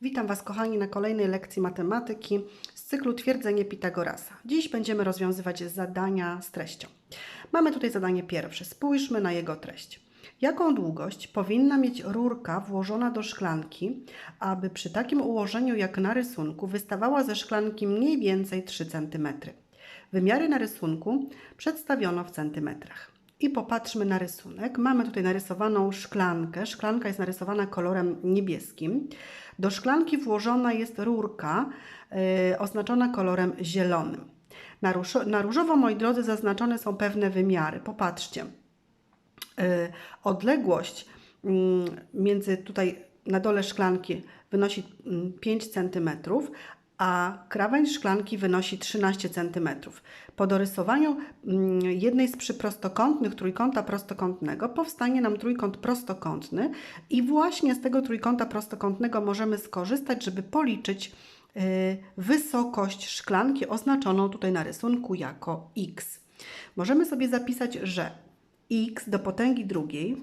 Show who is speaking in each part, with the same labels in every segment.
Speaker 1: Witam Was, kochani, na kolejnej lekcji matematyki z cyklu Twierdzenie Pitagorasa. Dziś będziemy rozwiązywać zadania z treścią. Mamy tutaj zadanie pierwsze. Spójrzmy na jego treść. Jaką długość powinna mieć rurka włożona do szklanki, aby przy takim ułożeniu jak na rysunku wystawała ze szklanki mniej więcej 3 cm? Wymiary na rysunku przedstawiono w centymetrach. I popatrzmy na rysunek. Mamy tutaj narysowaną szklankę. Szklanka jest narysowana kolorem niebieskim. Do szklanki włożona jest rurka yy, oznaczona kolorem zielonym. Na, na różowo, moi drodzy, zaznaczone są pewne wymiary. Popatrzcie. Yy, odległość yy, między tutaj na dole szklanki wynosi 5 cm, a krawędź szklanki wynosi 13 cm. Po dorysowaniu mm, jednej z przyprostokątnych trójkąta prostokątnego powstanie nam trójkąt prostokątny i właśnie z tego trójkąta prostokątnego możemy skorzystać, żeby policzyć y, wysokość szklanki oznaczoną tutaj na rysunku jako x. Możemy sobie zapisać, że x do potęgi drugiej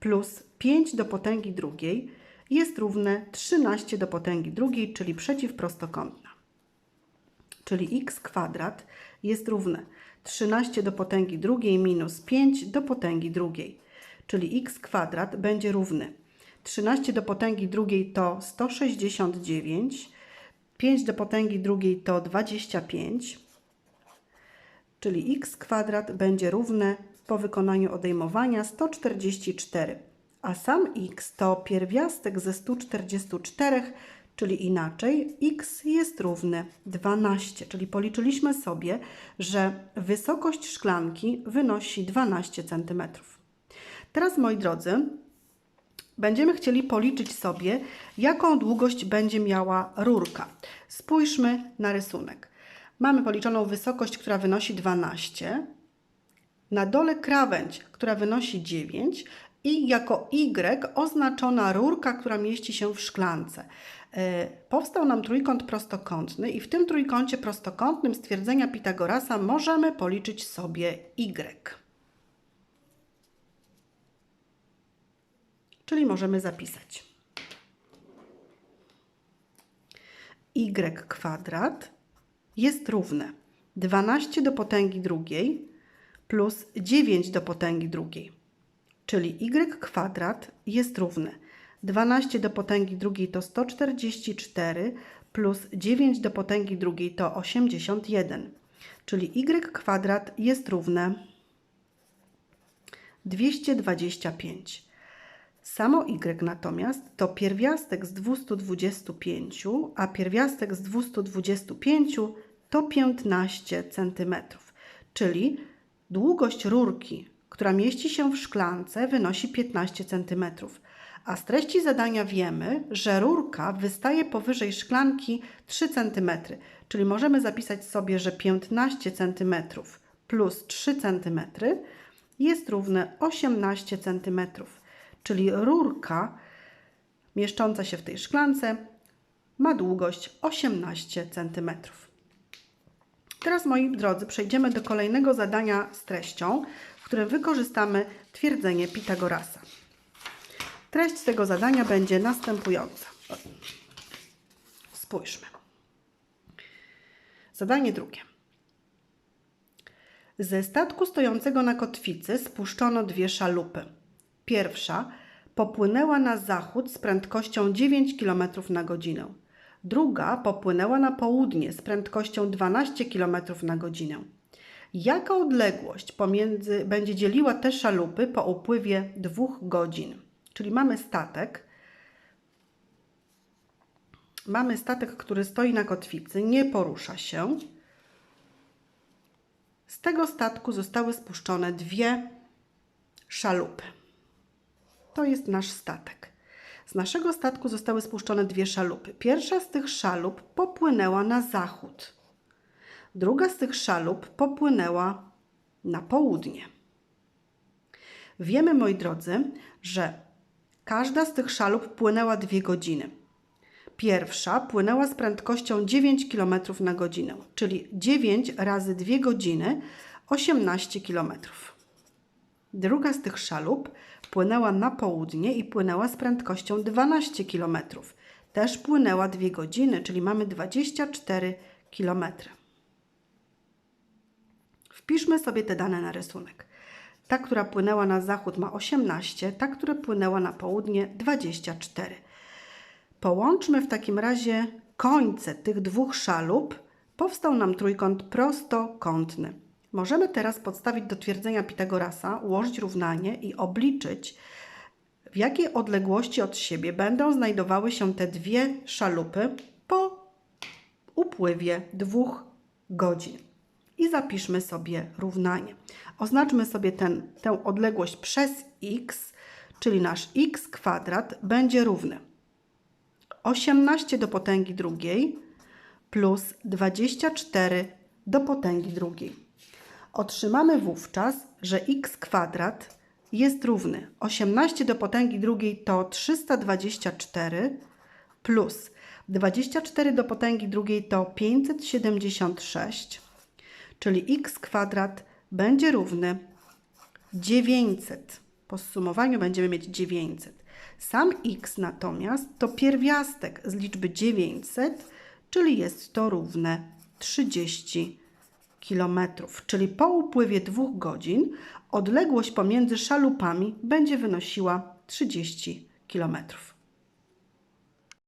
Speaker 1: plus 5 do potęgi drugiej jest równe 13 do potęgi drugiej, czyli przeciwprostokątna. Czyli x kwadrat jest równe 13 do potęgi drugiej minus 5 do potęgi drugiej. Czyli x kwadrat będzie równy 13 do potęgi drugiej to 169, 5 do potęgi drugiej to 25, czyli x kwadrat będzie równe po wykonaniu odejmowania 144 a sam x to pierwiastek ze 144, czyli inaczej x jest równy 12, czyli policzyliśmy sobie, że wysokość szklanki wynosi 12 cm. Teraz, moi drodzy, będziemy chcieli policzyć sobie, jaką długość będzie miała rurka. Spójrzmy na rysunek. Mamy policzoną wysokość, która wynosi 12, na dole krawędź, która wynosi 9 i jako Y oznaczona rurka, która mieści się w szklance. E, powstał nam trójkąt prostokątny i w tym trójkącie prostokątnym stwierdzenia Pitagorasa możemy policzyć sobie Y. Czyli możemy zapisać y kwadrat jest równe 12 do potęgi drugiej plus 9 do potęgi drugiej czyli y kwadrat jest równy 12 do potęgi drugiej to 144 plus 9 do potęgi drugiej to 81, czyli y kwadrat jest równe 225. Samo y natomiast to pierwiastek z 225, a pierwiastek z 225 to 15 cm, czyli długość rurki która mieści się w szklance, wynosi 15 cm. A z treści zadania wiemy, że rurka wystaje powyżej szklanki 3 cm, czyli możemy zapisać sobie, że 15 cm plus 3 cm jest równe 18 cm, czyli rurka mieszcząca się w tej szklance ma długość 18 cm. Teraz, moi drodzy, przejdziemy do kolejnego zadania z treścią, którym wykorzystamy twierdzenie Pitagorasa. Treść tego zadania będzie następująca. Spójrzmy. Zadanie drugie. Ze statku stojącego na kotwicy spuszczono dwie szalupy. Pierwsza popłynęła na zachód z prędkością 9 km na godzinę. Druga popłynęła na południe z prędkością 12 km na godzinę. Jaka odległość pomiędzy będzie dzieliła te szalupy po upływie dwóch godzin? Czyli mamy statek. Mamy statek, który stoi na kotwicy, nie porusza się. Z tego statku zostały spuszczone dwie szalupy. To jest nasz statek. Z naszego statku zostały spuszczone dwie szalupy. Pierwsza z tych szalup popłynęła na zachód druga z tych szalup popłynęła na południe. Wiemy, moi drodzy, że każda z tych szalup płynęła dwie godziny. Pierwsza płynęła z prędkością 9 km na godzinę, czyli 9 razy 2 godziny 18 km. Druga z tych szalup płynęła na południe i płynęła z prędkością 12 km, też płynęła 2 godziny, czyli mamy 24 km. Wpiszmy sobie te dane na rysunek. Ta, która płynęła na zachód ma 18, ta, która płynęła na południe 24. Połączmy w takim razie końce tych dwóch szalup. Powstał nam trójkąt prostokątny. Możemy teraz podstawić do twierdzenia Pitagorasa, ułożyć równanie i obliczyć, w jakiej odległości od siebie będą znajdowały się te dwie szalupy po upływie dwóch godzin. I zapiszmy sobie równanie. Oznaczmy sobie ten, tę odległość przez x, czyli nasz x kwadrat będzie równy 18 do potęgi drugiej plus 24 do potęgi drugiej. Otrzymamy wówczas, że x kwadrat jest równy 18 do potęgi drugiej to 324 plus 24 do potęgi drugiej to 576, czyli x kwadrat będzie równy 900. Po zsumowaniu będziemy mieć 900. Sam x natomiast to pierwiastek z liczby 900, czyli jest to równe 30 km. Czyli po upływie dwóch godzin odległość pomiędzy szalupami będzie wynosiła 30 km.